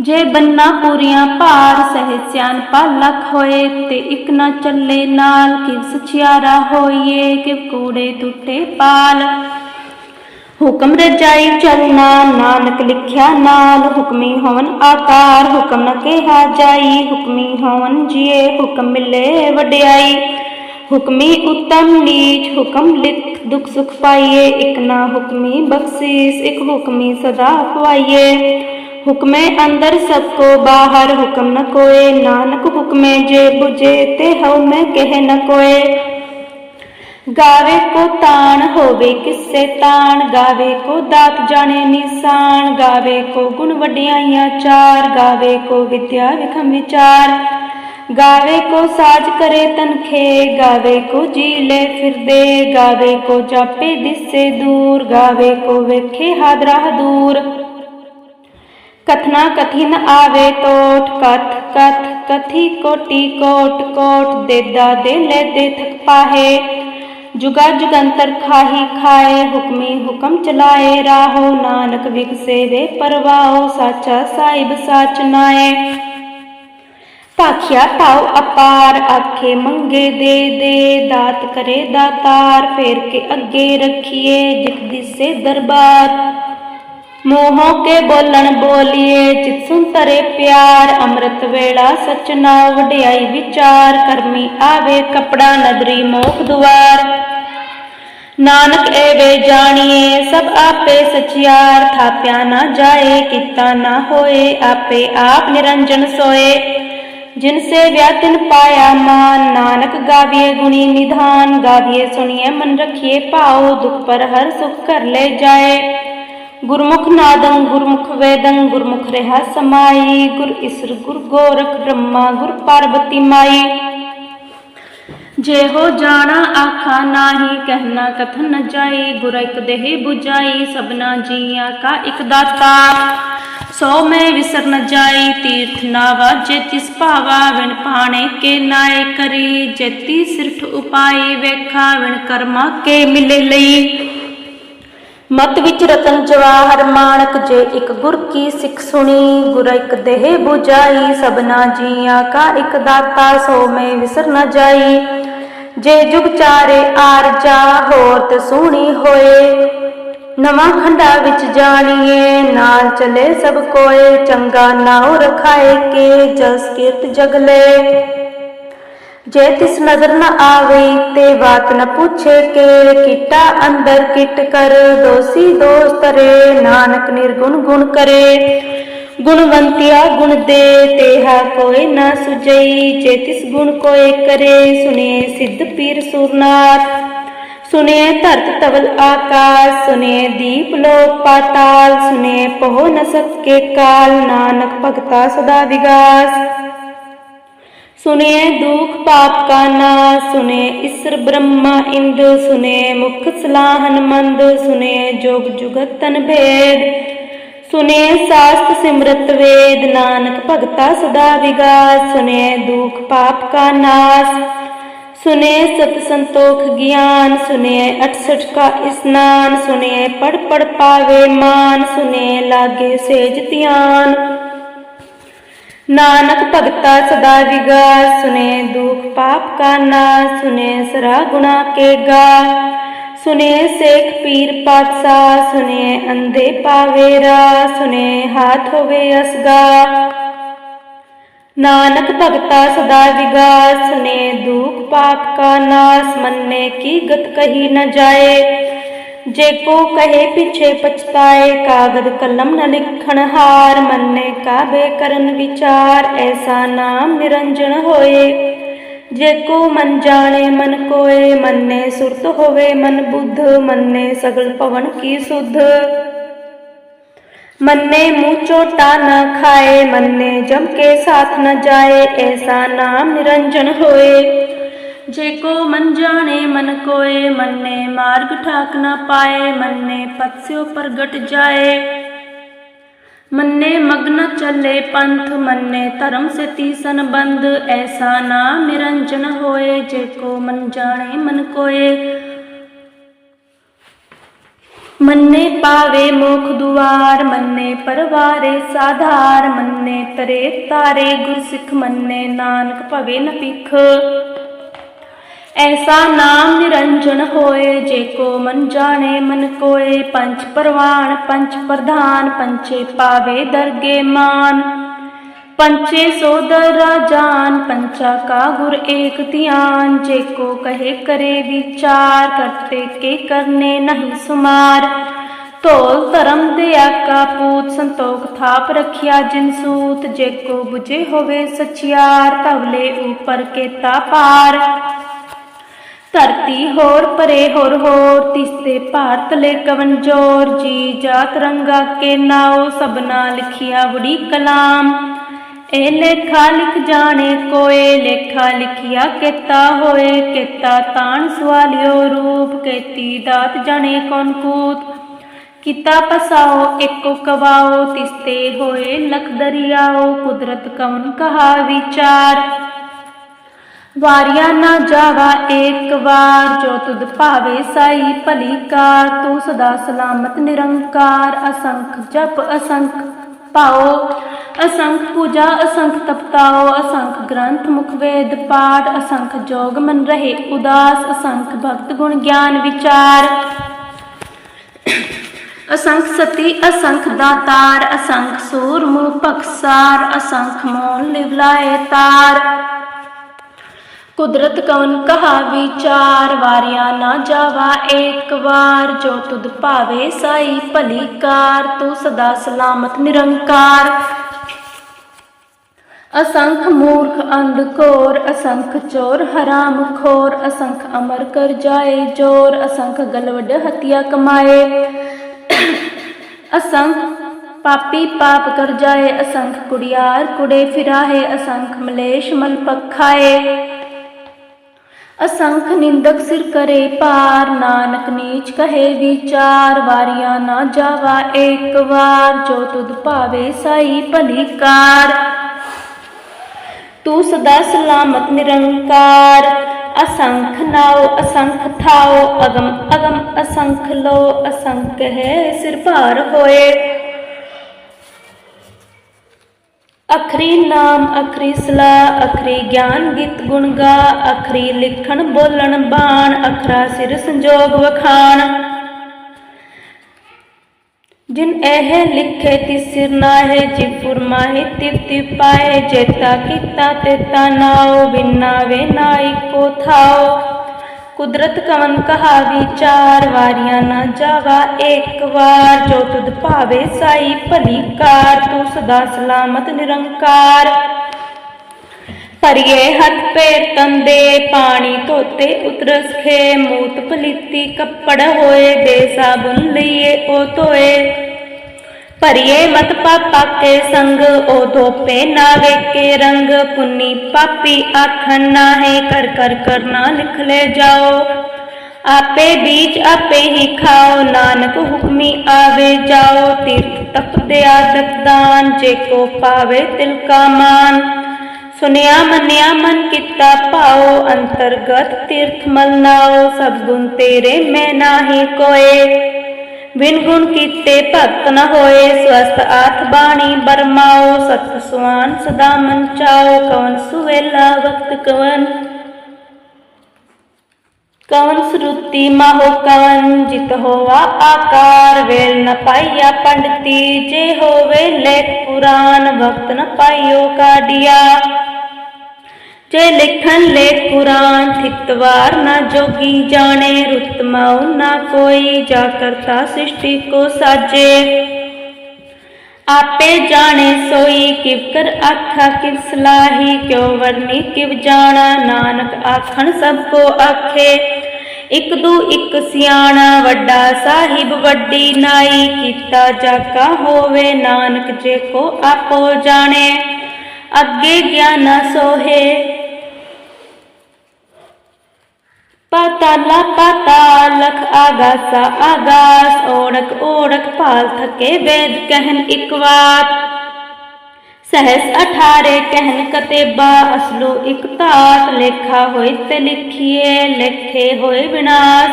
ਜੇ ਬੰਨਾ ਪੂਰੀਆਂ ਭਾਰ ਸਹਿ ਸਿਆਣਪਾ ਲਖ ਹੋਏ, ਤੇ ਇਕ ਨਾ ਚੱਲੇ ਨਾਲ ਕਿਵ ਸਚਿਆਰਾ ਹੋਈਏ, ਕਿਵ ਕੂੜੇ ਟੁੱਟੇ ਪਾਲ। ਹੁਕਮ ਰਜਾਈ ਚਲਣਾ ਨਾਨਕ ਲਿਖਿਆ ਨਾਲ, ਹੁਕਮੀ ਹੋਵਨ ਆਕਾਰ ਹੁਕਮ ਨ ਕਿਹਾ ਜਾਈ, ਹੁਕਮੀ ਹੋਵਨ ਜੀਏ, ਹੁਕਮ ਮਿਲੇ ਵਡਿਆਈ। ਹੁਕਮੀ ਉਤਮ ਨੀਚ, ਹੁਕਮ ਲਿਖ ਦੁਖ ਸੁਖ ਪਾਈਏ, ਇਕ ਨਾ ਹੁਕਮੀ ਬਖਸ਼ੀਸ, ਇਕ ਹੁਕਮੀ ਸਦਾ ਖਵਾਈਏ ਹੁਕਮੇ ਅੰਦਰ ਸਭ ਕੋ ਬਾਹਰ ਹੁਕਮ ਨ ਕੋਏ ਨਾਨਕ ਹੁਕਮੇ ਜੇ 부ਜੇ ਤੇ ਹਉ ਮੈਂ ਕਹਿ ਨ ਕੋਏ ਗਾਵੇ ਕੋ ਤਾਣ ਹੋਵੇ ਕਿਸੇ ਤਾਣ ਗਾਵੇ ਕੋ ਦਾਤ ਜਾਣੇ ਨਿਸ਼ਾਨ ਗਾਵੇ ਕੋ ਗੁਣ ਵਡਿਆਈਆਂ ਚਾਰ ਗਾਵੇ ਕੋ ਵਿਦਿਆ ਵਿਖਮ ਵਿਚਾਰ ਗਾਵੇ ਕੋ ਸਾਜ ਕਰੇ ਤਨਖੇ ਗਾਵੇ ਕੋ ਜੀ ਲੈ ਫਿਰਦੇ ਗਾਵੇ ਕੋ ਜਾਪੇ ਦਿਸੇ ਦੂਰ ਗਾਵੇ ਕੋ ਵੇਖੇ ਹਾਦਰਾ ਦੂਰ ਕਥਨਾ ਕਥੀ ਨ ਆਵੇ ਟੋਟ ਕਥ ਕਥ ਕਥੀ ਕੋਟੀ ਕੋਟ ਕੋਟ ਦੇਦਾ ਦੇ ਲੈ ਦੇ ਥਕ ਪਾਹੇ ਜੁਗਾ ਜੁਗੰਤਰ ਖਾਹੀ ਖਾਏ ਹੁਕਮੀ ਹੁਕਮ ਚਲਾਏ ਰਾਹੋ ਨਾਨਕ ਵਿਗਸੇ ਵੇ ਪਰਵਾਓ ਸਾਚਾ ਸਾਹਿਬ ਸਾਚ ਨਾਏ ਭਾਖਿਆ ਪਾਉ ਅਪਾਰ ਆਖੇ ਮੰਗੇ ਦੇ ਦੇ ਦਾਤ ਕਰੇ ਦਾਤਾਰ ਫੇਰ ਕੇ ਅੱਗੇ ਰੱਖੀਏ ਜਿਤ ਦਿਸੇ ਦਰਬਾਰ ਮੋਹੋਂ ਕੇ ਬੋਲਣ ਬੋਲੀਏ, ਚਿਤ ਸੁਨ ਤਰੇ ਪਿਆਰ, ਅੰਮ੍ਰਿਤ ਵੇਲਾ ਸਚ ਵਡਿਆਈ ਵਿਚਾਰ, ਕਰਮੀ ਆਵੇ ਕਪੜਾ ਨਦਰੀ ਮੋਖ ਦੁਆਰ। ਨਾਨਕ ਏਵੇ ਜਾਣੀਏ, ਸਭ ਆਪੇ ਸਚਿਆਰ, ਥਾਪਿਆ ਨਾ ਜਾਏ, ਕੀਤਾ ਨਾ ਹੋਏ, ਆਪੇ ਆਪ ਨਿਰੰਜਨ ਸੋਏ। ਜਿਨ ਸੇ ਵਿਆਤਨ ਪਾਇਆ ਮਾਨ, ਨਾਨਕ ਗਾਵੀਏ ਗੁਣੀ ਨਿਧਾਨ, ਗਾਵੀਏ ਸੁਣੀਏ ਮਨ ਰਖੀਏ ਭਾਉ, ਦੁਖ ਪਰ ਹਰ ਸੁਖ ਕਰ ਲੈ ਜਾਏ। ਗੁਰਮੁਖ ਨਾਦੰ, ਗੁਰਮੁਖ ਵੇਦੰ, ਗੁਰਮੁਖ ਰਹਾ ਸਮਾਈ। ਗੁਰ ਇਸਰ, ਗੁਰ ਗੋਰਖ ਬ੍ਰਹਮਾ, ਗੁਰ ਪਾਰਬਤੀ ਮਾਈ। ਜੇ ਹੋ ਜਾਣਾ ਆਖਾ ਨਾਹੀ, ਕਹਿਣਾ ਕਥਨ ਨ ਜਾਈ। ਗੁਰ ਇਕ ਦੇਹ 부ਜਾਈ ਸਭਨਾ ਜੀਆਂ ਕਾ ਇਕ ਦਾਤਾ। ਸੋ ਮੈਂ ਵਿਸਰ ਨ ਜਾਈ, ਤੀਰਥ ਨਾ ਜੇ ਤਿਸ ਭਾਵਾ, ਵਿਣ ਪਾਣੇ ਕੇ ਨਾਏ ਕਰੀ। ਜੇਤੀ ਸਿਰਠ ਉਪਾਈ, ਵੇਖਾ ਵਿਣ ਕਰਮਾ ਕੇ ਮਿਲੇ ਲਈ। ਮਤ ਵਿੱਚ ਰਤਨ ਜਵਾਹਰ ਮਾਣਕ ਜੇ ਇੱਕ ਗੁਰ ਕੀ ਸਿੱਖ ਸੁਣੀ, ਗੁਰ ਇੱਕ ਦੇਹ 부ਜਾਈ ਸਭਨਾ ਜੀਆਂ ਕਾ ਇੱਕ ਦਾਤਾ ਸੋ ਮੈਂ ਵਿਸਰ ਨ ਜਾਈ। ਜੇ ਜੁਗ ਚਾਰੇ ਆਰਜਾ ਹੋਰ ਤੇ ਸੋਹਣੀ ਹੋਏ, ਨਵਾਂ ਖੰਡਾ ਵਿੱਚ ਜਾਣੀਏ, ਨਾਲ ਚਲੇ ਸਭ ਕੋਏ, ਚੰਗਾ ਨਾਉ ਰਖਾਏ ਕੇ, ਜਸ ਕੀਰਤ ਜਗਲੇ ਜੇ ਤਿਸ ਨਜ਼ਰ ਨ ਆਵਈ ਤੇ ਬਾਤ ਨ ਪੁੱਛੇ ਕੇ ਕਿਟਾ ਅੰਦਰ ਕਿਟ ਕਰ, ਦੋਸੀ ਦੋਸਤ ਰੇ, ਨਾਨਕ ਨਿਰਗੁਣ ਗੁਣ ਕਰੇ। ਗੁਣਵੰਤਿਆ ਗੁਣ ਦੇ, ਤੇਹਾ ਕੋਈ ਨਾ ਸੁਜਈ ਜੇ ਤਿਸ ਗੁਣ ਕੋਏ ਕਰੇ, ਸੁਨੇ ਸਿੱਧ ਪੀਰ ਸੁਰਨਾਥ। ਸੁਨੇ ਧਰਤ ਤਵਲ ਆਕਾਸ਼, ਸੁਨੇ ਦੀਪ ਲੋਕ ਪਾਤਾਲ, ਸੁਨੇ ਪਹੁ ਨ ਸਕੇ ਕਾਲ, ਨਾਨਕ ਭਗਤਾ ਸਦਾ ਵਿਗਾਸ। ਸੁਨੇ ਦੁਖ ਪਾਪ ਕਾ ਨਾਸ, ਸੁਨੇ ਇਸਰ ਬ੍ਰਹਮਾ ਇੰਦ, ਸੁਨੇ ਮੁਖ ਸਲਾਹਨ ਮੰਦ, ਸੁਨੇ ਜੋਗ ਜੁਗਤ ਤਨ ਭੇਦ, ਸੁਨੇ ਸਾਸਤ ਸਿਮਰਤ ਵੇਦ, ਨਾਨਕ ਭਗਤਾ ਸਦਾ ਵਿਗਾਸ, ਸੁਨੇ ਦੁਖ ਪਾਪ ਕਾ ਨਾਸ, ਸੁਨੇ ਸਤ ਸੰਤੋਖ ਗਿਆਨ, ਸੁਨੇ 68 ਕਾ ਇਸਨਾਨ, ਸੁਨੇ ਪੜ ਪੜ ਪਾਵੇ ਮਾਨ, ਸੁਨੇ ਲਾਗੇ ਸੇਜ ਧਿਆਨ ਨਾਨਕ ਭਗਤਾ ਸਦਾ ਵਿਗਾਸ ਸੁਨੇ ਦੁਖ ਪਾਪ ਕਾ ਨਾਸ ਸੁਨੇ ਸਰਾ ਗੁਨਾ ਕੇ ਗਾ ਸੁਨੇ ਸੇਖ ਪੀਰ ਪਾਤਸ਼ਾਹ ਸੁਨੇ ਅੰਧੇ ਪਾਵੇਰਾ ਸੁਨੇ ਹਾਥ ਹੋਵੇ ਅਸਗਾ ਨਾਨਕ ਭਗਤਾ ਸਦਾ ਵਿਗਾਸ ਸੁਨੇ ਦੁਖ ਪਾਪ ਕਾ ਨਾਸ ਮੰਨੇ ਕੀ ਗਤ ਕਹੀ ਨ ਜਾਏ ਜੇ ਕੋ ਕਹੇ ਪਿੱਛੇ ਪਛਤਾਏ, ਕਾਗਦ ਕਲਮ ਨ ਲਿਖਣ ਹਾਰ, ਮੰਨੇ ਕਾਬੇ ਕਰਨ ਵਿਚਾਰ, ਐਸਾ ਨਾਮ ਨਿਰੰਜਨ ਹੋਏ। ਜੇ ਕੋ ਮਨ ਜਾਣੇ, ਮਨ ਕੋਏ, ਮੰਨੇ ਸੁਰਤ ਹੋਵੇ ਮਨ ਬੁੱਧ, ਮੰਨੇ ਸਗਲ ਪਵਨ ਕੀ ਸੁਧ। ਮੰਨੇ ਮੂੰਹ ਚੋਟਾ ਨਾ ਖਾਏ, ਮੰਨੇ ਜਮ ਕੇ ਸਾਥ ਨ ਜਾਏ, ਐਸਾ ਨਾਮ ਨਿਰੰਜਨ ਹੋਏ। ਜੇ ਕੋ ਮਨ ਜਾਣੇ, ਮਨ ਕੋਏ, ਮੰਨੇ ਮਾਰਗ ਠਾਕ ਨਾ ਪਾਏ, ਮੰਨੇ ਪਤਸਿਓ ਪ੍ਰਗਟ ਜਾਏ। ਮੰਨੇ ਮਗਨ ਚੱਲੇ ਪੰਥ, ਮੰਨੇ ਧਰਮ ਸਤੀ ਸੰਬੰਧ, ਐਸਾ ਨਾ ਨਿਰੰਜਨ ਹੋਏ, ਜੇ ਕੋ ਮਨ ਜਾਣੇ, ਮਨ ਕੋਏ। ਮੰਨੇ ਪਾਵੇ ਮੋਖ ਦੁਆਰ, ਮੰਨੇ ਪਰਵਾਰੇ ਸਾਧਾਰ, ਮੰਨੇ ਤਰੇ ਤਾਰੇ ਗੁਰਸਿੱਖ, ਮੰਨੇ ਨਾਨਕ ਭਵੇ ਨਪਿਖ ਐਸਾ ਨਾਮ ਨਿਰੰਜਨ ਹੋਏ, ਜੇ ਕੋ ਮਨ ਜਾਣੇ ਮਨ ਕੋਏ। ਪੰਜ ਪਰਵਾਨ, ਪੰਜ ਪ੍ਰਧਾਨ ਪੰਚੇ ਪਾਵੇ ਦਰਗੇ ਮਾਨ। ਪੰਚੇ ਸੋਦਰ ਰਾਜਾਨ ਪੰਚਾ ਕਾ ਗੁਰ ਏਕ ਧਿਆਨ। ਜੇ ਕੋ ਕਹੇ ਕਰੇ ਵਿਚਾਰ, ਕਰਤੇ ਕੇ ਕਰਨੇ ਨਹੀਂ ਸੁਮਾਰ। ਤੋਲ ਧਰਮ ਦੇ ਆਕਾ ਪੂਤ, ਸੰਤੋਖ ਥਾਪ ਰਖਿਆ ਜਿਨ ਸੂਤ। ਜੇ ਕੋ ਬੁਝੇ ਹੋਵੇ ਸਚਿਆਰ ਤਵਲੇ ਉਪਰ ਕੇ ਤਾ ਪਾਰ ਧਰਤੀ ਹੋਰ ਪਰੇ ਹੋਰ ਹੋਰ ਤਿਸਤੇ ਭਾਰਤ ਲੈ ਕਵਨ ਜੀ ਜਾਤ ਰੰਗਾ ਕੇ ਨਾਉ ਸਬਨਾ ਲਿਖਿਆ ਬੜੀ ਕਲਾਮ। ਇਹ ਲੇਖਾ ਲਿਖ ਜਾਣੇ ਕੋਏ, ਲੇਖਾ ਲਿਖਿਆ ਕੀਤਾ ਹੋਏ, ਕੀਤਾ ਤਾਣ ਸਵਾਲਿਓ ਰੂਪ, ਕੀਤੀ ਦਾਤ ਜਾਣੇ ਕੌਣ ਕੂਤ। ਕੀਤਾ ਪਸਾਓ, ਏਕੋ ਕਵਾਓ ਤਿਸਤੇ ਹੋਏ ਲਖ ਦਰਿਆਓ, ਕੁਦਰਤ ਕਵਨ ਕਹਾ ਵਿਚਾਰ। ਵਾਰਿਆ ਨਾ ਜਾਵਾ ਏਕ ਵਾਰ, ਜੋ ਤੁਧ ਭਾਵੇ ਸਾਈ ਭਲੀ ਕਾਰ, ਤੂੰ ਸਦਾ ਸਲਾਮਤ ਨਿਰੰਕਾਰ, ਅਸੰਖ ਜਪ ਅਸੰਖ ਪਾਓ, ਅਸੰਖ ਪੂਜਾ ਅਸੰਖ ਤਪਤਾਓ, ਅਸੰਖ ਗ੍ਰੰਥ ਮੁਖ ਵੇਦ ਪਾਠ, ਅਸੰਖ ਜੋਗ ਮਨ ਰਹੇ ਉਦਾਸ, ਅਸੰਖ ਭਗਤ ਗੁਣ ਗਿਆਨ ਵਿਚਾਰ। ਅਸੰਖ ਸਤੀ, ਅਸੰਖ ਦਾਤਾਰ, ਅਸੰਖ ਸੂਰ ਮੂਹ ਪਖਸਾਰ ਅਸੰਖ ਮੋਲ ਲਿਵਲਾਏ ਤਾਰ। ਕੁਦਰਤ ਕਵਨ ਕਹਾ ਵਿਚਾਰ, ਵਾਰਿਆ ਨਾ ਜਾਵਾ ਏਕ ਵਾਰ, ਜੋ ਤੁਧ ਭਾਵੇ ਸਾਈ ਭਲੀ ਕਾਰ, ਤੂੰ ਸਦਾ ਸਲਾਮਤ ਨਿਰੰਕਾਰ। ਅਸੰਖ ਮੂਰਖ ਅੰਧ ਘੋਰ, ਅਸੰਖ ਚੋਰ ਹਰਾਮ ਖੋਰ, ਅਸੰਖ ਅਮਰ ਕਰ ਜਾਏ ਜੋਰ, ਅਸੰਖ ਗਲਵਡ ਹਤਿਆ ਕਮਾਏ। ਅਸੰਖ ਪਾਪੀ ਪਾਪ ਕਰ ਜਾਏ, ਅਸੰਖ ਕੁੜਿਆਰ ਕੁੜੇ ਫਿਰਾਹੇ, ਅਸੰਖ ਮਲੇਸ਼ ਮਲ ਪਖਾਏ ਅਸੰਖ ਨਿੰਦਕ ਸਿਰ ਕਰੇ ਪਾਰ, ਨਾਨਕ ਨੀਚ ਕਹੇ ਵਿਚਾਰ, ਵਾਰਿਆ ਨਾ ਜਾਵਾ ਏਕ ਵਾਰ, ਜੋ ਤੁਧ ਭਾਵੇ ਸਾਈ ਭਲੀ ਕਾਰ। ਤੂੰ ਸਦਾ ਸਲਾਮਤ ਨਿਰੰਕਾਰ, ਅਸੰਖ ਨਾਉ, ਅਸੰਖ ਥਾਉ, ਅਗਮ ਅਗਮ ਅਸੰਖ ਲੋ ਅਸੰਖ ਹੈ ਸਿਰ ਭਾਰ ਹੋਏ। ਅਖਰੀ ਨਾਮ, ਅਖਰੀ ਸਲਾ ਅਖਰੀ ਗਿਆਨ ਗੀਤ ਗੁਣ ਗਾ, ਅਖਰੀ ਲਿਖਣ ਬੋਲਣ ਬਾਣ, ਅਖਰਾ ਸਿਰ ਸੰਜੋਗ ਵਖਾਣ। ਜਿਨ ਇਹ ਲਿਖੇ ਤਿਸ ਸਿਰ ਨਾਹੇ, ਜਿ ਫੁਰਮਾਏ ਤਿਵ ਤਿਵ ਪਾਏ ਜੇਤਾ ਕੀਤਾ ਤੇਤਾ ਨਾਉ, ਬਿਨਾ ਵੇ ਨਾਈ ਕੋ ਥਾਉ। ਕੁਦਰਤ ਕਵਨ ਕਹਾਵੀ ਵਿਚਾਰ ਵਾਰਿਆ ਨਾ ਜਾਵਾ ਏਕ ਵਾਰ ਜੋ ਤੁਧ ਭਾਵੇ ਸਾਈ, ਭਲੀ ਕਾਰ, ਤੂੰ ਸਦਾ ਸਲਾਮਤ ਨਿਰੰਕਾਰ। ਭਰੀਏ ਹੱਥ ਪੇਰ ਤੰਦੇ, ਪਾਣੀ ਧੋਤੇ ਉਤਰਸ ਖੇ, ਮੂਤ ਪਲੀਤੀ ਕੱਪੜ ਹੋਏ ਦੇ ਸਾਬੁਨ ਲਈਏ ਉਹ ਧੋਏ। ਭਰੀਏ ਮਤ ਪਾਪਾ ਕੇ ਸੰਗ ਉਹ ਧੋਪੇ ਨਾ ਵੇਕੇ ਰੰਗ। ਪੁੰਨੀ ਪਾਪੀ ਆਖਣ ਨਾ ਹੈ ਕਰ ਕਰ ਕਰਨਾ ਲਿਖ ਲੈ ਜਾਓ। ਆਪੇ ਬੀਜ ਆਪੇ ਹੀ ਖਾਓ, ਨਾਨਕ ਹੁਕਮੀ ਆਵੇ ਜਾਓ। ਤੀਰਥ ਤਪਦੇ ਦੇ ਆਦਤ ਦਾਨ, ਜੇ ਕੋ ਪਾਵੇ ਤਿਲ ਕਾ ਮਾਨ। ਸੁਨਿਆ ਮੰਨਿਆ ਮਨ ਕੀਤਾ ਪਾਓ ਅੰਤਰਗਤ ਤੀਰਥ ਮਲਨਾਓ। ਸਭ ਗੁਣ ਤੇਰੇ ਮੈਂ ਨਾਹੀ ਕੋਏ। ਬਿਨ ਗੁਣ ਕੀਤੇ ਭਗਤ ਨ ਹੋਏ ਸਵਸਤ ਆਥ ਬਾਣੀ ਬਰਮਾਓ, ਸਤ ਸੁਆਨ ਸਦਾ ਮਨ ਚਾਓ, ਕਵਨ ਸੁਵੇਲਾ ਵਕਤ ਕਵਨ। ਕਵਨ ਸਰੂਤੀ ਮਾਹੋ ਕਵਨ, ਜਿਤ ਹੋਵਾ ਆਕਾਰ, ਵੇਲ ਨ ਪਾਈਆ ਪੰਡਤੀ, ਜੇ ਹੋਵੇ ਲੇਖ ਪੁਰਾਨ, ਵਕਤ ਨ ਪਾਈਓ ਕਾਢਿਆ। ਜੇ ਲਿਖਨ ਲੈ ਕੁਰਾਨ ਥਿਤਵਾਰ ਨਾ ਜੋਗੀ ਜਾਣੇ ਰੁਤ ਮਾਉ ਨਾ ਕੋਈ ਜਾ ਕਰਤਾ ਸ੍ਰਿਸ਼ਟੀ ਕੋ ਸਾਜੇ ਆਪੇ ਜਾਣੇ ਸੋਈ ਕਿਵ ਕਰ ਆਖਾ ਕਿਵ ਸਲਾਹੀ ਕਿਉ ਵਰਨੀ ਕਿਵ ਜਾਣਾ ਨਾਨਕ ਆਖਣ ਸਭ ਕੋ ਆਖੇ ਇੱਕ ਦੂ ਇੱਕ ਸਿਆਣਾ ਵੱਡਾ ਸਾਹਿਬ ਵੱਡੀ ਨਾਈ ਕੀਤਾ ਜਾਕਾ ਹੋਵੇ ਨਾਨਕ ਜੇ ਕੋ ਆਪੋ ਜਾਣੇ ਅੱਗੇ ਗਿਆਨ ਸੋਹੇ ਪਾਤਾਲਾ ਪਾਤਾਲਖ ਆਗਾਸਾ ਆਗਾਸ ਓੜਕ ਓੜਕ ਪਾਲ ਥਕੇ ਵੇਦ ਕਹਿਨ ਇੱਕ ਵਾਰ। ਸਹਸ ਅਠਾਰੇ ਕਹਿਨ ਕਤੇਬਾ, ਅਸਲੋ ਇੱਕ ਧਾਤ, ਲੇਖਾ ਹੋਏ ਤੇ ਲਿਖੀਏ, ਲੇਖੇ ਹੋਏ ਵਿਨਾਸ਼।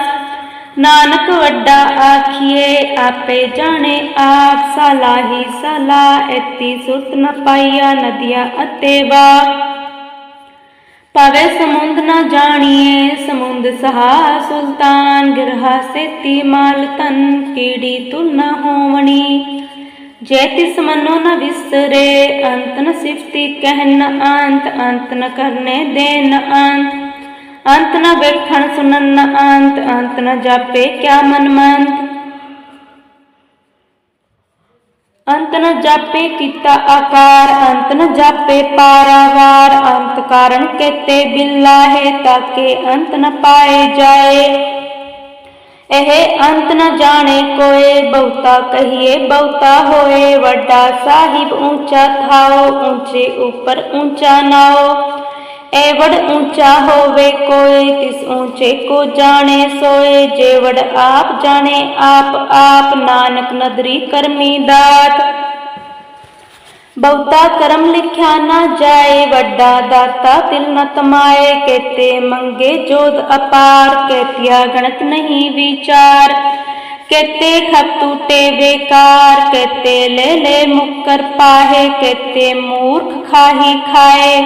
ਨਾਨਕ ਵੱਡਾ ਆਖੀਏ, ਆਪੇ ਜਾਣੇ ਆਪ, ਸਲਾਹੀ ਸਲਾ, ਐਤੀ ਸੁਰਤ ਨ ਪਵੇ ਸਮੁੰਦ ਨਾ ਜਾਣੀਏ ਸਮੁੰਦ ਸਹਾ ਸੁਲਤਾਨ, ਗਿਰਹਾ ਸੇਤੀ ਮਾਲ ਤਨ ਕੀੜੀ ਤੁਲ ਨਾ ਹੋਵਣੀ। ਜੇ ਤਿਸ ਮਨੋ ਨ ਵਿਸਰੇ, ਅੰਤ ਨ ਸਿਫਤੀ ਕਹਿਨ ਨ ਅੰਤ ਅੰਤ ਨ ਕਰਨੇ ਦੇ ਨ ਅੰਤ ਅੰਤ ਨ ਵੇਖਣ ਸੁਨਨ ਅੰਤ ਅੰਤ ਨ ਜਾਪੇ ਕਿਆ ਮਨ ਮੰਤ ਅੰਤ ਨ ਜਾਪੇ ਕੀਤਾ ਆਕਾਰ, ਅੰਤ ਨ ਜਾਪੇ ਪਾਰਾਵਾਰ, ਅੰਤ ਕਾਰਨ ਕੇਤੇ ਬਿਲਾਹੇ ਤਾਕੇ ਅੰਤ ਨ ਪਾਏ ਜਾਏ। ਇਹ ਅੰਤ ਨ ਜਾਣੇ ਕੋਏ, ਬਹੁਤਾ ਕਹੀਏ ਬਹੁਤਾ ਹੋਏ, ਵੱਡਾ ਸਾਹਿਬ ਉੱਚਾ ਥਾਓ ਉੱਚੇ ਉੱਪਰ ਉੱਚਾ ਨਾਓ। ਏਵੜ ਉੱਚਾ ਹੋਵੇ ਕੋਈ ਤਿਸ ਉੱਚੇ ਕੋ ਜਾਣੇ ਸੋਏ ਜੇਵੜ ਆਪ ਜਾਣੇ ਆਪ ਆਪ ਨਾਨਕ ਨਦਰੀ ਕਰਮੀ ਦਾਤ ਬਹੁਤਾ ਕਰਮ ਲਿਖਿਆ ਨਾ ਜਾਏ ਵੱਡਾ ਦਾਤਾ ਤਿਲ ਨ ਤਮਾਏ ਕੇਤੇ ਮੰਗੇ ਜੋਤ ਅਪਾਰ ਕੇਤਿਆ ਗਣਤ ਨਹੀਂ ਵਿਚਾਰ ਕੇਤੇ ਖਪ ਟੂਟੇ ਬੇਕਾਰ ਕੇਤੇ ਲੈ ਲੈ ਮੁਕਰ ਪਾਹੇ ਕੇਤੇ ਮੂਰਖ ਖਾਹੀ ਖਾਏ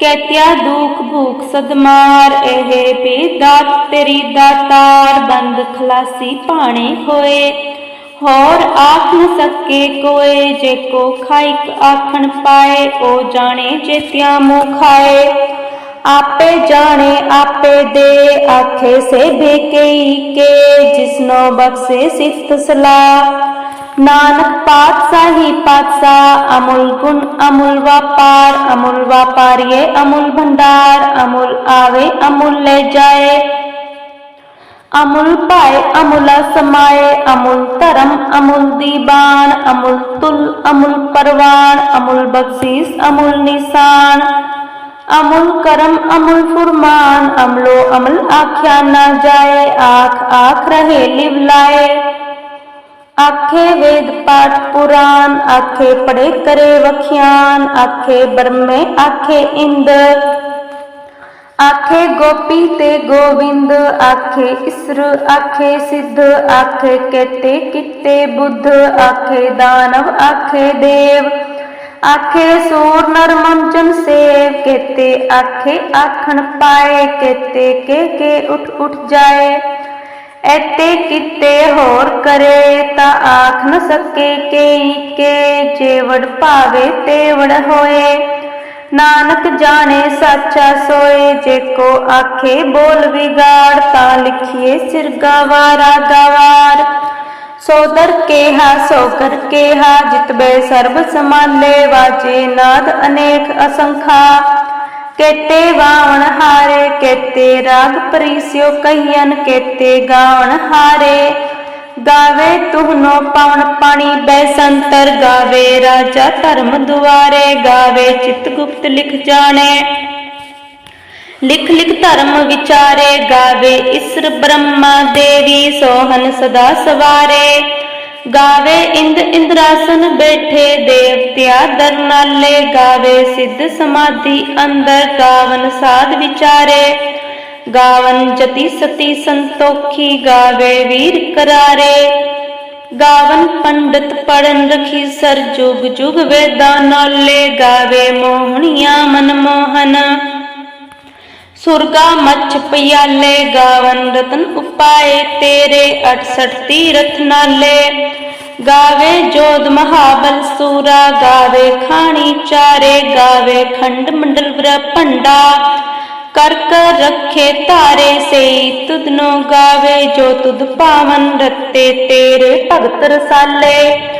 ਕੇਤਿਆ ਦੁਖ ਭੂਖ ਸਦਮਾਰ, ਇਹ ਬੇਦਾਤ ਤੇਰੀ ਦਾਤਾਰ, ਬੰਦ ਖਲਾਸੀ ਪਾਣੇ ਹੋਏ। ਹੋਰ ਆਖ ਨ ਸਕੇ ਕੋਏ, ਜੇ ਕੋ ਖਾਇਕ ਆਖਣ ਪਾਏ ਉਹ ਜਾਣੇ ਜੇਤਿਆ ਮੂੰਹ ਖਾਏ। ਆਪੇ ਜਾਣੇ, ਆਪੇ ਦੇ, ਆਖੇ ਸੇ ਬੇਕਈ ਕੇ, ਜਿਸਨੋ ਬਖਸ਼ੇ ਸਿਫਤ ਸਲਾਹ। ਨਾਨਕ ਪਾਤਸ਼ਾਹੀ ਪਾਤਸ਼ਾਹ ਅਮੁਲ ਗੁਣ, ਅਮੁਲ ਵਪਾਰ, ਅਮੁਲ ਵਪਾਰੀਏ, ਅਮੁਲ ਭੰਡਾਰ, ਅਮੁਲ ਆਵੇ, ਅਮੁਲ ਲੈ ਜਾਏ। ਅਮੁਲ ਭਾਏ, ਅਮੁਲਾ ਸਮਾਏ, ਅਮੁਲ ਧਰਮ, ਅਮੁਲ ਦੀਬਾਨ ਅਮੁਲ ਤੁਲ, ਅਮੁਲ ਪਰਵਾਨ, ਅਮੁਲ ਬਖਸ਼ੀਸ, ਅਮੁਲ ਨਿਸ਼ਾਨ। ਅਮੁਲ ਕਰਮ, ਅਮੁਲ ਫੁਰਮਾਨ, ਅਮਲੋ ਅਮਲ ਆਖਿਆ ਨਾ ਜਾਏ ਆਖ ਆਖ ਰਹੇ ਲਿਵ ਲਾਏ। ਆਖੇ ਵੇਦ ਪਾਠ ਪੁਰਾਨ ਆਖੇ ਪੜੇ ਕਰੇ ਵਖਿਆਨ ਆਖੇ ਬ੍ਰਹਮੇ ਆਖੇ ਇੰਦ ਆਖੇ ਗੋਪੀ ਤੇ ਗੋਵਿੰਦ ਆਖੇ ਇਸਰ ਆਖੇ ਸਿੱਧ ਆਖੇ ਕੇਤੇ ਕਿਤੇ ਬੁੱਧ ਆਖੇ ਦਾਨਵ ਆਖੇ ਦੇਵ ਆਖੇ ਸੂਰ ਨਰ ਮੰਚਨ ਸੇਵ ਕੇਤੇ ਆਖੇ ਆਖਣ ਪਾਏ ਕੇਤੇ ਕੇ ਕੇ ਉਠ ਉਠ ਜਾਏ ਐਤੇ ਕਿਤੇ ਹੋਰ ਕਰੇ ਤਾਂ ਆਖ ਨ ਸਕੇ ਕੇਈ ਕੇ ਜੇਵੜ ਭਾਵੇ ਤੇਵੜ ਹੋਏ। ਨਾਨਕ ਜਾਣੇ ਸੱਚਾ ਸੋਏ, ਜੇ ਕੋ ਆਖੇ ਬੋਲ ਵਿਗਾੜ, ਤਾਂ ਲਿਖੀਏ ਸਿਰ ਗਵਾਰਾ ਗਵਾਰ। ਸੋ ਦਰ ਕੇਹਾ, ਸੋ ਕੇਹਾ ਜਿਤਬੇ ਸਰਬ ਸਮਾਲੇ, ਵਾਜੇ ਨਾਦ ਅਨੇਕ ਅਸੰਖਾ। ਕੇਤੇ ਵਾਵਣ ਹਾਰੇ, ਕੇਤੇ ਰਾਗ ਪਰੀਸਿਓ ਕਹੀਨ ਕੇਤੇ ਗਾਵਣ ਹਾਰੇ। ਗਾਵੇ ਤੁਹਨੋ ਪਵਨ ਪਾਣੀ ਬੈਸੰਤਰ, ਗਾਵੇ ਰਾਜਾ ਧਰਮ ਦੁਆਰੇ, ਗਾਵੇ ਚਿਤ ਗੁਪਤ ਲਿਖ ਜਾਣੇ। ਲਿਖ ਲਿਖ ਧਰਮ ਵਿਚਾਰੇ, ਗਾਵੇ ਇਸਰ ਬ੍ਰਹਮਾ ਦੇਵੀ ਸੋਹਨ ਸਦਾ ਸਵਾਰੇ। ਗਾਵੇ ਇੰਦ ਇੰਦਰਾਸਨ ਬੈਠੇ ਦੇਵਤਿਆ ਦਰ ਨਾਲੇ ਗਾਵੇ ਸਿੱਧ ਸਮਾਧੀ ਅੰਦਰ ਗਾਵਨ ਸਾਧ ਵਿਚਾਰੇ। ਗਾਵਨ ਜਤੀ ਸਤੀ ਸੰਤੋਖੀ ਗਾਵੇ ਵੀਰ ਕਰਾਰੇ। ਗਾਵਨ ਪੰਡਤ ਪੜਨ ਰਖੀ ਸਰ ਜੁਗ ਜੁਗ ਵੇਦਾਂ ਨਾਲੇ ਗਾਵੇ ਮੋਹਣੀਆਂ ਮਨ ਮੋਹਨ ਸੁਰਗਾ ਮੱਛ ਪਿਆਲੇ, ਗਾਵਨ ਰਤਨ ਉਪਾਏ ਤੇਰੇ 68 ਤੀਰਥ ਨਾਲੇ। ਗਾਵੇ ਜੋਧ ਮਹਾਬਲ ਸੂਰਾ, ਗਾਵੇ ਖਾਣੀ ਚਾਰੇ, ਗਾਵੇ ਖੰਡ ਮੰਡਲ ਬ੍ਰ ਭੰਡਾ। ਕਰ ਕਰ ਰੱਖੇ ਤਾਰੇ ਸਈ ਤੁਧਨੋ, ਗਾਵੇ ਜੋ ਤੁਧ ਪਾਵਨ ਰਤੇ ਤੇਰੇ ਭਗਤ ਰਸਾਲੇ।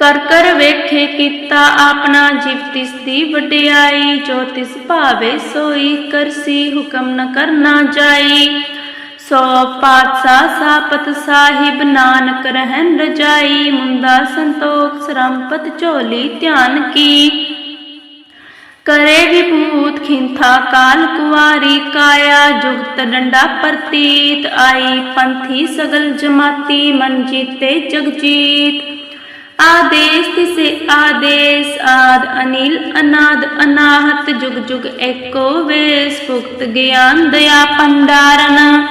ਕਰ ਕਰ ਵੇਖੇ ਕੀਤਾ ਆਪਣਾ ਜਿਵ ਤਿਸ ਦੀ ਵਡਿਆਈ, ਜੋ ਤਿਸ ਭਾਵੇ ਸੋਈ ਕਰਸੀ ਹੁਕਮ ਨ ਕਰਨਾ ਜਾਈ। ਸੋ ਪਾਤਸ਼ਾਹ ਸਾਪਤ ਸਾਹਿਬ ਨਾਨਕ ਰਹਿਣ ਰਜਾਈ ਮੁੰਦਾ ਸੰਤੋਖ ਸਰੰਪਤ ਝੋਲੀ ਧਿਆਨ ਕੀ। ਕਰੇ ਵਿਭੂਤ ਖਿੰਥਾ ਕਾਲ ਕੁਵਾਰੀ ਕਾਇਆ, ਜੁਗਤ ਡੰਡਾ ਪ੍ਰਤੀਤ, ਆਈ ਪੰਥੀ ਸਗਲ ਜਮਾਤੀ, ਮਨ ਜੀਤੇ ਜਗਜੀਤ। ਆਦੇਸ ਤਿਸੇ ਆਦੇਸ ਆਦ ਅਨਿਲ ਅਨਾਦ ਅਨਾਹਤ ਜੁਗ ਜੁਗ ਏਕੋ ਵੇਸ ਭੁਗਤ ਗਿਆਨ ਦਇਆ ਪੰਡਾਰਨ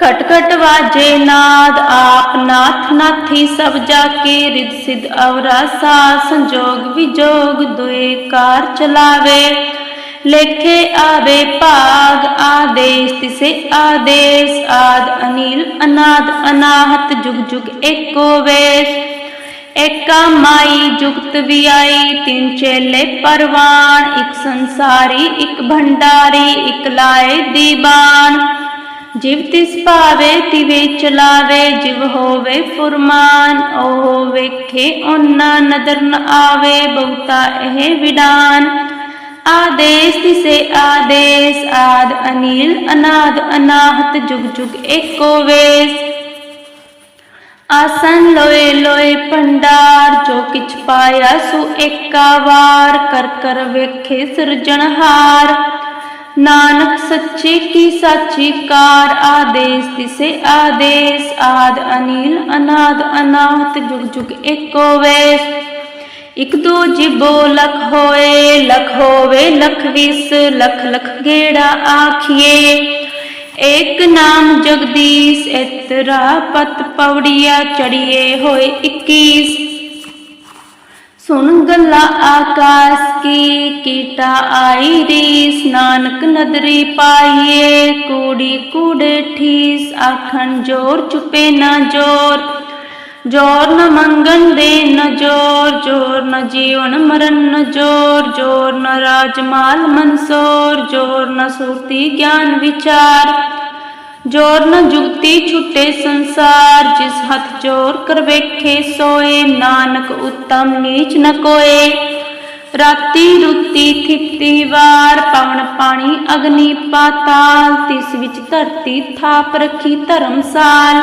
ਕਟ ਕਟ ਵਾਜੇ ਨਾਦ ਆਪ ਨਾਥ ਨਾਥੀ ਸਭ ਜਾ ਕੇ ਰਿਦ ਸਿਧ ਅਵਰਾ ਸਾ ਸੰਜੋਗ ਵਿਜੋਗ ਦੁਏ ਕਾਰ ਚਲਾਵੇ। ਲੇਖੇ ਆਵੇ ਭਾਗ ਆਦੇਸ ਤਿਸੇ ਆਦੇਸ ਆਦ ਅਨਿਲ ਅਨਾਦ ਅਨਾਹਤ ਜੁਗ ਜੁਗ ਏਕਾ ਮਾਈ ਜੁਗਤ ਵਿਆਈ, ਤਿੰਨ ਚੇਲੇ ਪਰਵਾਨ, ਇੱਕ ਸੰਸਾਰੀ, ਇੱਕ ਭੰਡਾਰੀ, ਇੱਕ ਲਾਏ ਦੀਵਾਨ। ਜਿਵ ਤਿਸ ਭਾਵੇ, ਤਿਵੇ ਚਲਾਵੇ, ਜਿਵ ਹੋਵੇ ਫੁਰਮਾਨ, ਉਹ ਵੇਖੇ ਓਨਾ ਨਦਰ ਨ ਆਵੇ, ਬਹੁਤਾ ਇਹ ਵਿਡਾਨ। ਆਦੇਸ ਤਿਸੇ ਆਦੇਸ, ਆਦ ਅਨੀਲ, ਅਨਾਦ ਅਨਾਹਤ, ਜੁਗ ਜੁਗ ਏਕੋ ਵੇਸ। ਆਸਨ ਲੋਏ ਲੋਏ ਪੰਡਾਰ ਜੋ ਕਿਛ ਪਾਇਆ ਸੋ ਏਕਾ ਵਾਰ, ਕਰ ਕਰ ਵੇਖੇ ਸਿਰਜਣਹਾਰ ਨਾਨਕ ਸੱਚੇ ਕੀ ਸਾਚੀ ਕਾਰ, ਆਦੇਸ ਤਿਸੇ ਆਦੇਸ। ਆਦ ਅਨੀਲ, ਅਨਾਦ ਅਨਾਹਤ, ਜੁਗ ਜੁਗ ਏਕੋ ਵੇਸ। ਇਕ ਦੋ ਜਿਬੋ ਲਖ ਹੋਏ, ਲਖ ਹੋਵੇ ਲਖ ਵਿਸ, ਲਖ ਲਖ ਗੇੜਾ ਆਖੀਏ। ਏਕ ਨਾਮ ਜਗਦੀਸ਼ ਇਤਰਾ ਪਤ ਪੌੜੀਆ ਚੜੀਏ ਹੋਏ 21 ਸੁਣ ਗੱਲਾ ਆਕਾਸ ਕੀ, ਕੀਟਾ ਆਈ ਰੀਸ, ਨਾਨਕ ਨਦਰੀ ਪਾਈਏ, ਕੂੜੀ ਕੂੜੇ ਠੀਸ, ਆਖਣ ਜੋਰ ਚੁਪੇ ਨਾ ਜੋਰ। ਜੋਰ ਨ ਮੰਗਣ ਦੇ ਨ ਜੋਰ ਜੋਰ ਨ ਜੀਵਨ ਮਰਨ ਨ ਜੋਰ ਜੋਰ ਨ ਰਾਜਮਾਲ ਮਨਸੋਰ, ਜੋਰ ਨ ਸੁਰਤੀ ਗਿਆਨ ਵਿਚਾਰ, ਜੋਰ ਨ ਜੁਗਤੀ ਛੁੱਟੇ ਸੰਸਾਰ, ਜਿਸ ਹੱਥ ਜੋਰ ਕਰ ਵੇਖੇ ਸੋਏ, ਨਾਨਕ ਉਤਮ ਨੀਚ ਨ ਕੋਏ। ਰਾਤੀ ਰੁੱਤੀ ਥਿਤੀ ਵਾਰ, ਪਵਨ ਪਾਣੀ ਅਗਨੀ ਪਾਤਾਲ, ਤਿਸ ਵਿੱਚ ਧਰਤੀ ਥਾਪ ਰੱਖੀ ਧਰਮਸਾਲ।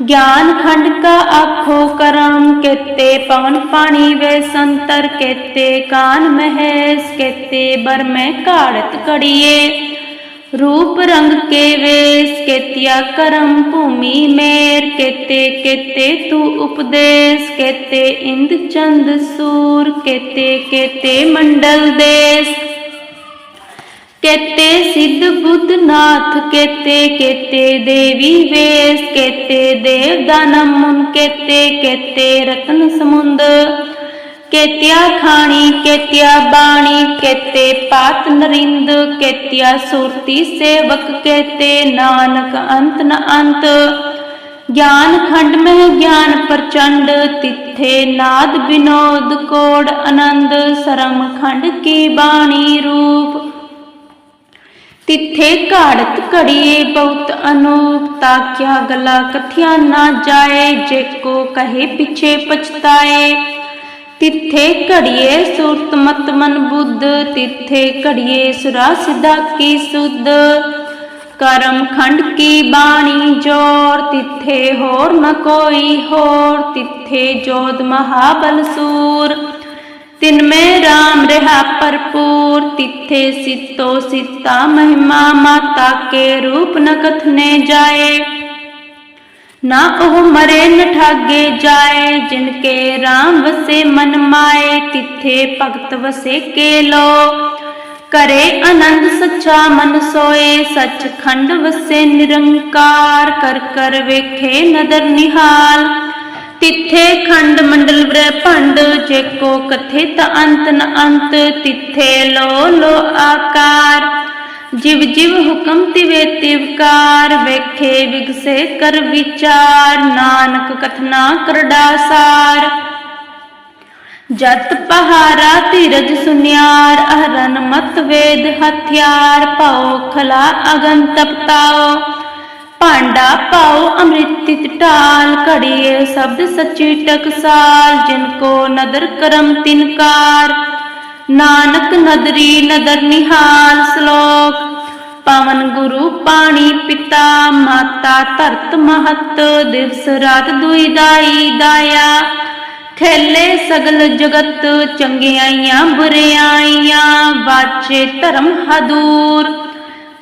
ਗਿਆਨ ਖੰਡ ਕਾ ਆਖੋ ਕਰਮ ਕੇਤੇ, ਪਵਨ ਪਾਣੀ ਵੇ ਸੰਤਰ ਕੇਤੇ, ਕਾਨ ਮਹੇਸ ਕੇਤੇ, ਬਰ ਮੈਂ ਘਾੜਤ ਕੜੀਏ ਰੂਪ ਰੰਗ ਕੇ ਵੇਸ ਕੇਤਿਆ ਕਰਮ ਭੂਮੀ ਮੇਰ ਕੇਤੇ ਕੇਤੇ ਤੂ ਉਪਦੇਸ, ਕੇਤੇ ਇੰਦ ਚੰਦ ਸੂਰ, ਕੇਤੇ ਕੇਤੇ ਮੰਡਲ ਦੇਸ। ਕੇਤੇ ਸਿੱਧ ਬੁੱਧ ਨਾਥ ਕੇਤੇ ਕੇਤੇ ਦੇਵੀ ਵੇਸ ਕੇਤੇ ਦੇਵ ਦਾਨਮ ਮੁਨ ਕੇਤੇ ਕੇਤੇ ਰਤਨ ਸਮੁੰਦ ਕੇਤਿਆ ਖਾਣੀ ਕੇਤਿਆ ਬਾਣੀ ਕੇਤੇ ਪਾਤ ਨਰਿੰਦ ਕੇਤਿਆ ਸੁਰਤੀ ਸੇਵਕ ਕੇਤੇ ਨਾਨਕ ਅੰਤ ਨ ਅੰਤ। ਗਿਆਨ ਖੰਡ ਮਹਿ ਗਿਆਨ ਪ੍ਰਚੰਡ, ਤਿੱਥੇ ਨਾਦ ਬਿਨੋਦ ਕੋੜ ਆਨੰਦ, ਸਰਮ ਖੰਡ ਕੀ ਬਾਣੀ ਰੂਪ। ਤਿੱਥੇ ਘਾੜਤ ਘੜੀਏ ਬਹੁਤ ਅਨੂਪ ਤਾਕਿਆ ਗਲਾ ਕਥਿਆ ਨਾ ਜਾਏ, ਜੇ ਕੋ ਕਹੇ ਪਿਛੇ ਪਛਤਾਏ। ਤਿੱਥੇ ਘੜੀਏ ਸੁਰਤ ਮਤ ਮਨ ਬੁੱਧ, ਤਿੱਥੇ ਘੜੀਏ ਸੁਰਾ ਸਿਧਾ ਕੀ ਸੁਧ। ਕਰਮ ਖੰਡ ਕੀ ਬਾਣੀ ਜੋਰ, ਤਿੱਥੇ ਹੋਰ ਨ ਕੋਈ ਹੋਰ, ਤਿੱਥੇ ਜੋਤ ਮਹਾਬਲ ਸੂਰ। ਤਿਨ ਮੈਂ RAM ਰਹਾ ਭਰਪੂਰ, ਤਿੱਥੇ ਸਿੱਤੋ ਸਿੱਤਾ ਮਹਿਮਾ ਮਾਤਾ ਕੇ ਰੂਪ ਨ ਕਥਨੇ ਜਾਏ। ਨਾ ਉਹ ਮਰੇ ਨ ਠਾਗੇ ਜਾਏ, ਜਿਨ ਕੇ RAM ਵਸੇ ਮਨ ਮਾਏ, ਤਿੱਥੇ ਭਗਤ ਵਸੇ ਕੇ ਲੋ। ਕਰੇ ਆਨੰਦ ਸੱਚਾ ਮਨ ਸੋਏ, ਸੱਚਖੰਡ ਵਸੇ ਨਿਰੰਕਾਰ, ਕਰ ਕਰ ਵੇਖੇ ਨਦਰ ਨਿਹਾਲ। ਤਿੱਥੇ ਖੰਡ ਮੰਡਲ ਬ੍ਰਹਮੰਡ ਜੇ ਕਥਿਤ ਅੰਤ ਨ ਅੰਤ, ਤਿੱਥੇ ਲੋ ਲੋ ਆਕਾਰ। ਜਿਵ ਜਿਵ ਹੁਕਮ ਤਿਵੇ ਤਿਵਕਾਰ ਵੇਖੇ ਵਿਗਸੇ ਕਰ ਵਿਚਾਰ, ਨਾਨਕ ਕਥਨਾ ਕਰਡਾਸਾਰ ਜਤ ਪਹਾਰਾ ਧੀਰਜ ਸੁਨਿਆਰ, ਅਹਰਨ ਮਤ ਵੇਦ ਹਥਿਆਰ ਪਾਓ ਖਲਾ ਅਗਨ ਤਪਤਾਓ ਭਾਂਡਾ ਪਾਓ, ਅੰਮ੍ਰਿਤ ਢਾਲ ਘੜੀਏ, ਸ਼ਬਦ ਸੱਚੀ ਟਕਸਾਲ, ਜਿਨ ਕੋ ਨਦਰ ਕਰਮ ਤਿਨਕਾਰ ਨਾਨਕ ਨਦਰੀ ਨਦਰ ਨਿਹਾਲ ਸ਼ਲੋਕ, ਪਵਨ ਗੁਰੂ ਪਾਣੀ ਪਿਤਾ, ਮਾਤਾ ਧਰਤ ਮਹਤ, ਦਿਵਸ ਰਾਤ ਦੁਈ ਦਾਈ ਦਾਇਆ। ਖੇਲੇ ਸਗਲ ਜਗਤ, ਚੰਗਿਆਈਆਂ ਬੁਰਿਆਈਆਂ ਬਾਚੇ ਧਰਮ ਹਦੂਰ।